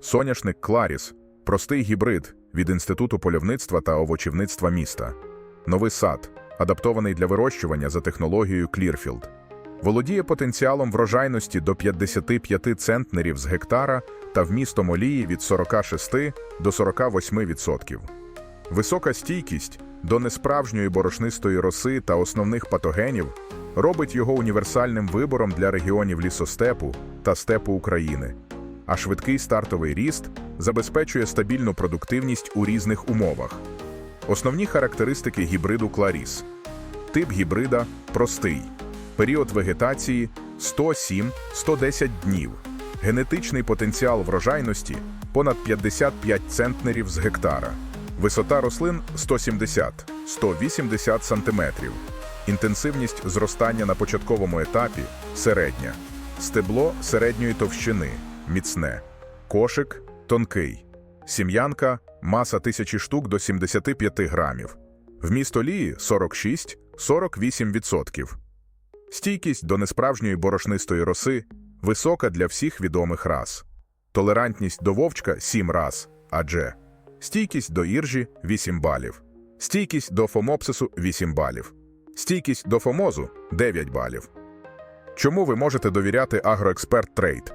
Соняшник Кларіс простий гібрид від Інституту польовництва та овочівництва міста. Новий сад, адаптований для вирощування за технологією Клірфілд. Володіє потенціалом врожайності до 55 центнерів з гектара та вмістом олії від 46 до 48%. Висока стійкість до несправжньої борошнистої роси та основних патогенів робить його універсальним вибором для регіонів лісостепу та степу України, а швидкий стартовий ріст забезпечує стабільну продуктивність у різних умовах. Основні характеристики гібриду Кларіс. Тип гібрида простий. Період вегетації 107-110 днів. Генетичний потенціал врожайності понад 55 центнерів з гектара. Висота рослин 170-180 см. Інтенсивність зростання на початковому етапі середня. Стебло середньої товщини міцне. Кошик тонкий. Сім'янка маса тисячі штук до 75 грамів. Вміст олії 46-48%. Стійкість до несправжньої борошнистої роси висока для всіх відомих рас. Толерантність до вовчка 7 раз, адже стійкість до іржі 8 балів, стійкість до фомопсису 8 балів, стійкість до фомозу 9 балів. Чому ви можете довіряти Агроексперт Трейд?